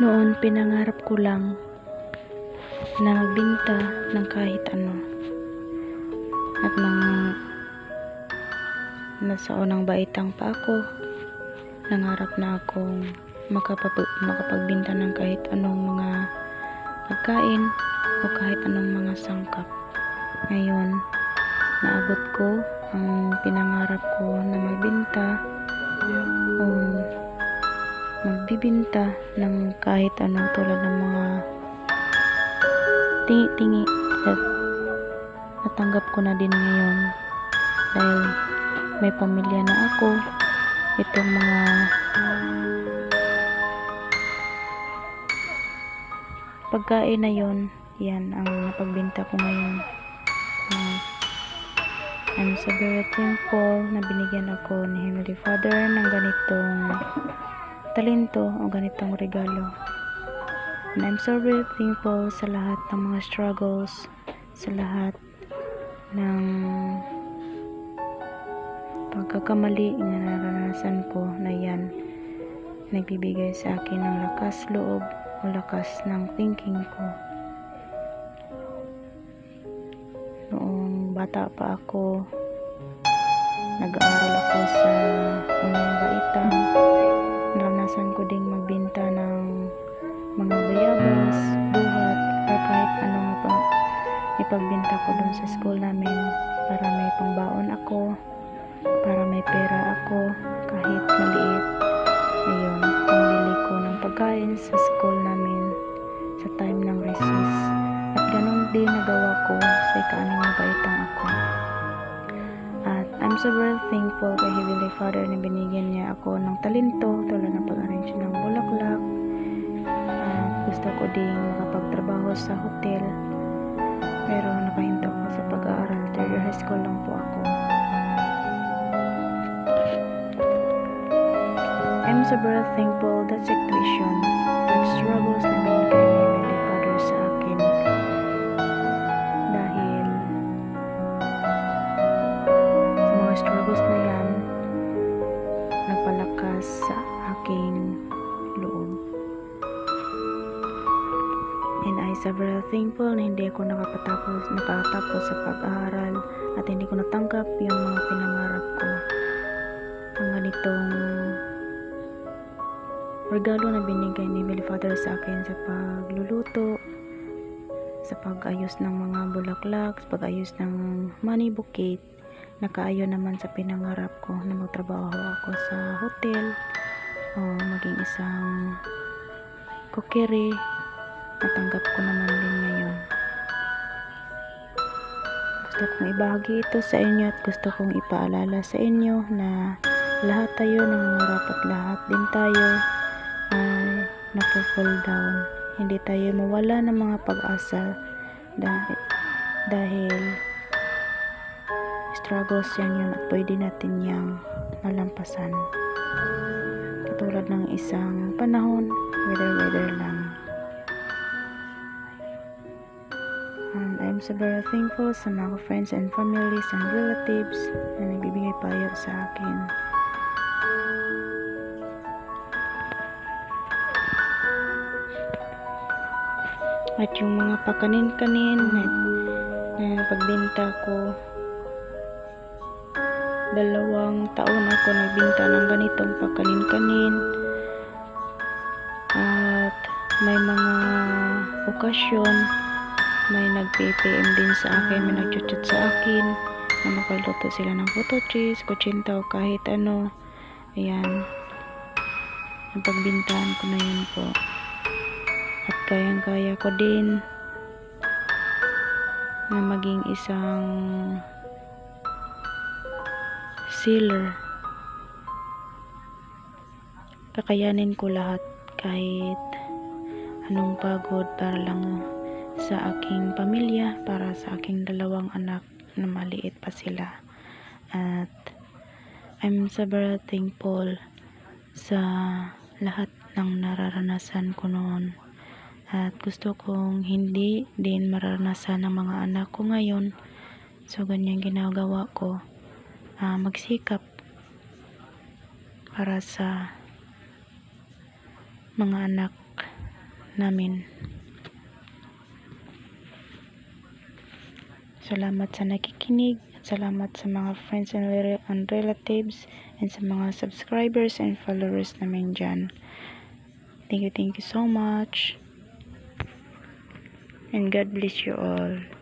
Noon pinangarap ko lang na magbenta ng kahit ano. At nang nasa unang baitang pa ako, nangarap na akong makapag makapagbenta ng kahit anong mga pagkain o kahit anong mga sangkap. Ngayon, naabot ko ang pinangarap ko na magbenta o magbibinta ng kahit ano tulad ng mga tingi-tingi at natanggap ko na din ngayon. Dahil may pamilya na ako itong mga pagkain na yon yan ang napagbenta ko ngayon. Ah, I'm so very thankful na binigyan ako ni Heavenly Father ng ganitong talento o ganitong regalo. And I'm so very thankful sa lahat ng mga struggles, sa lahat ng pagkakamali na naranasan ko na yan nagbibigay sa akin ng lakas loob o lakas ng thinking ko. Noong bata pa ako, nag-aaral ako sa unang baitang naranasan ko ding magbenta ng mga bayabas, buhat, or kahit anong pa ipagbenta ko dun sa school namin para may pangbaon ako, para may pera ako, kahit maliit. Ayun, pambili ko ng pagkain sa school namin sa time ng recess. At ganun din nagawa ko sa ika-anim na baitang ako. At I'm so very thankful kay Heavenly Father na binigyan niya ako ng talento tulad ng pag-arrange ng bulaklak. At gusto ko ding makapagtrabaho sa hotel. Pero nakahinto ako sa pag-aaral. Third year high school lang po ako. I'm so very thankful that situation, that struggles na binigay ni aking loob. And I so very thankful na hindi ako nakapatapos, nakatapos sa pag-aaral at hindi ko natanggap yung mga pinangarap ko. Ang ganitong regalo na binigay ni Heavenly Father sa akin sa pagluluto, sa pag-ayos ng mga bulaklak, sa pag-ayos ng money bouquet, nakaayon naman sa pinangarap ko na magtrabaho ako sa hotel o maging isang kokere natanggap ko naman din ngayon. Gusto kong ibahagi ito sa inyo at gusto kong ipaalala sa inyo na lahat tayo nangangarap at lahat din tayo ay napo-fall down. Hindi tayo mawala ng mga pag-asa dahil, dahil struggles yan yun at pwede natin yang malampasan katulad ng isang panahon weather weather lang. And I'm so very thankful sa mga friends and families and relatives na nagbibigay payo sa akin. At yung mga pakanin-kanin na, na pagbenta ko dalawang taon ako nagbinta ng ganitong pakanin-kanin at may mga okasyon may nag-PPM din sa akin may nag-chat sa akin na makaluto sila ng photo cheese, kutsinta o kahit ano. Ayan. Napagbintahan ko na yun po. At kayang-kaya ko din na maging isang sealer. Kakayanin ko lahat kahit anong pagod para lang sa aking pamilya, para sa aking dalawang anak na maliit pa sila. At I'm so very thankful sa lahat ng nararanasan ko noon. At gusto kong hindi din mararanasan ng mga anak ko ngayon. So, ganyan ginagawa ko ah, magsikap para sa mga anak namin. Salamat sa nakikinig. Salamat sa mga friends and, and relatives and sa mga subscribers and followers namin dyan. Thank you, thank you so much. And God bless you all.